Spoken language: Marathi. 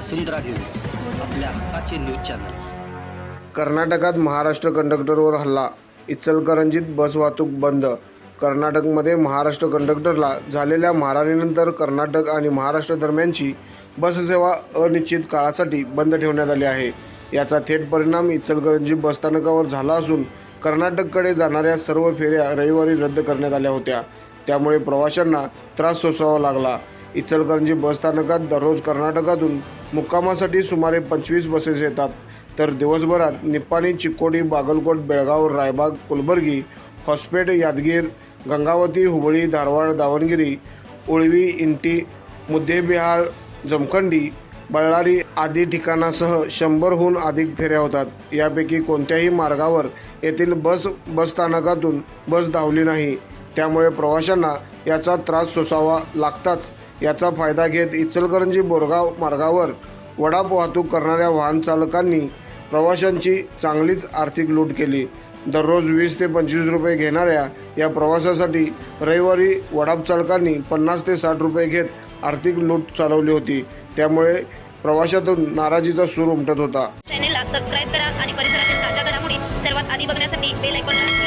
वसुंधरा न्यूज आपल्या हक्काचे न्यूज चॅनल. कर्नाटकात महाराष्ट्र कंडक्टरवर हल्ला इचलकरंजीत बस वाहतूक बंद. कर्नाटकमध्ये महाराष्ट्र कंडक्टरला झालेल्या मारहाणीनंतर कर्नाटक आणि महाराष्ट्र दरम्यानची बससेवा अनिश्चित काळासाठी बंद ठेवण्यात आली आहे. याचा थेट परिणाम इचलकरंजी बसस्थानकावर झाला असून कर्नाटककडे जाणाऱ्या सर्व फेऱ्या रविवारी रद्द करण्यात आल्या होत्या. त्यामुळे प्रवाशांना त्रास सोसावा लागला. इचलकरंजी बसस्थानकात दररोज कर्नाटकातून मुक्कामासाठी सुमारे पंचवीस बसेस येतात. तर दिवसभरात निप्पाणी चिकोडी बागलकोट बेळगाव रायबाग कुलबर्गी हॉस्पेट यादगीर गंगावती हुबळी धारवाड दावणगिरी उळवी इंटी मुद्देबिहाळ जमखंडी बळ्ळारी आदी ठिकाणासह शंभरहून अधिक फेऱ्या होतात. यापैकी कोणत्याही मार्गावर येथील बस बसस्थानकातून बस धावली नाही. त्यामुळे प्रवाशांना याचा त्रास सोसावा लागताच याचा फायदा घेत इचलकरंजी बोरगाव मार्गावर वडाप वाहतूक करणाऱ्या वाहनचालकांनी प्रवाशांची चांगलीच आर्थिक लूट केली. दररोज वीस ते पंचवीस रुपये घेणाऱ्या या प्रवासासाठी रविवारी वडाप चालकांनी पन्नास ते साठ रुपये घेत आर्थिक लूट चालवली होती. त्यामुळे प्रवाशातून नाराजीचा सूर उमटत होता. चॅनेलला सबस्क्राईब करा आणि परिसरातील ताज्या घडामोडी सर्वात आधी बघण्यासाठी बेल आयकॉन